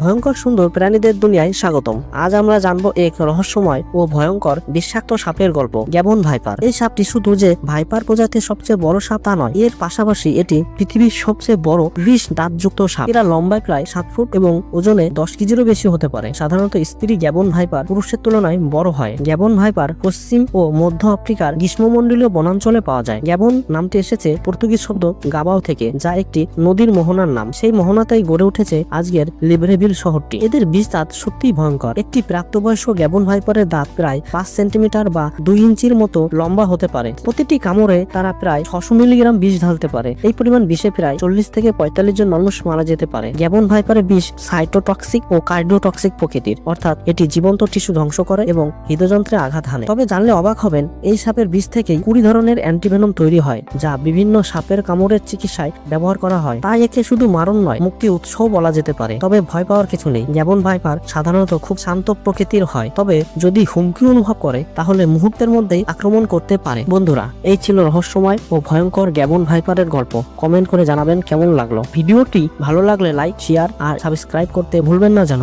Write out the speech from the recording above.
ভয়ঙ্কর সুন্দর প্রাণীদের দুনিয়ায় স্বাগতম। আজ আমরা জানব এক রহস্যময় ও ভয়ঙ্কর বিষাক্ত সাপের গল্প, গ্যাবন ভাইপার। এই সাপটি শুধু যে ভাইপার প্রজাতির সবচেয়ে বড় সাপ তা নয়, এর পাশাপাশি এটি পৃথিবীর সবচেয়ে বড় বিষ দাঁতযুক্ত সাপ। এরা লম্বায় প্রায় সাত ফুট এবং ওজনে দশ কেজিরও বেশি হতে পারে। সাধারণত স্ত্রী গ্যাবন ভাইপার পুরুষের তুলনায় বড় হয়। গ্যাবন ভাইপার পশ্চিম ও মধ্য আফ্রিকার গ্রীষ্মমণ্ডলীয় বনাঞ্চলে পাওয়া যায়। গ্যাবন নামটি এসেছে পর্তুগিজ শব্দ গাবাও থেকে, যা একটি নদীর মোহনার নাম। সেই মোহনাতেই গড়ে উঠেছে আজকের লিব্রেভিল শহরটি। এদের বিষ দাঁত সত্যিই ভয়ঙ্কর। একটি প্রাপ্তবয়স্ক গ্যাবন ভাইপারের দাঁত প্রায় পাঁচ সেন্টিমিটার বা দুই ইঞ্চির মতো লম্বা হতে পারে। প্রতিটি কামড়ে তারা প্রায় ছশো মিলিগ্রাম বিষ ঢালতে পারে। এই পরিমাণ বিষে প্রায় চল্লিশ থেকে পঁয়তাল্লিশ জন মানুষ মারা যেতে পারে। গ্যাবন ভাইপারের বিষ সাইটোটক্সিক ও কার্ডিওটক্সিক প্রকৃতির। অর্থাৎ এটি জীবন্ত টিস্যু ধ্বংস করে এবং হৃদযন্ত্রে আঘাত হানে। তবে জানলে অবাক হবেন, এই সাপের বিষ থেকেই কুড়ি ধরনের অ্যান্টিভেনম তৈরি হয়, যা বিভিন্ন সাপের কামড়ের চিকিৎসায় ব্যবহার করা হয়। তাই একে শুধু মারণ নয়, মুক্তি উৎসও বলা যেতে পারে। তবে ভয় পাওয়ার কিছু নেই। যেমন ভাইপার সাধারণত খুব শান্ত প্রকৃতির হয়। তবে যদি হুমকি অনুভব করে, তাহলে মুহূর্তের মধ্যেই আক্রমণ করতে পারে। বন্ধুরা, এই ছিল রহস্যময় ও ভয়ঙ্কর গ্যাবন ভাইপারের গল্প। কমেন্ট করে জানাবেন কেমন লাগল। ভিডিওটি ভালো লাগলে লাইক, শেয়ার আর সাবস্ক্রাইব করতে ভুলবেন না যেন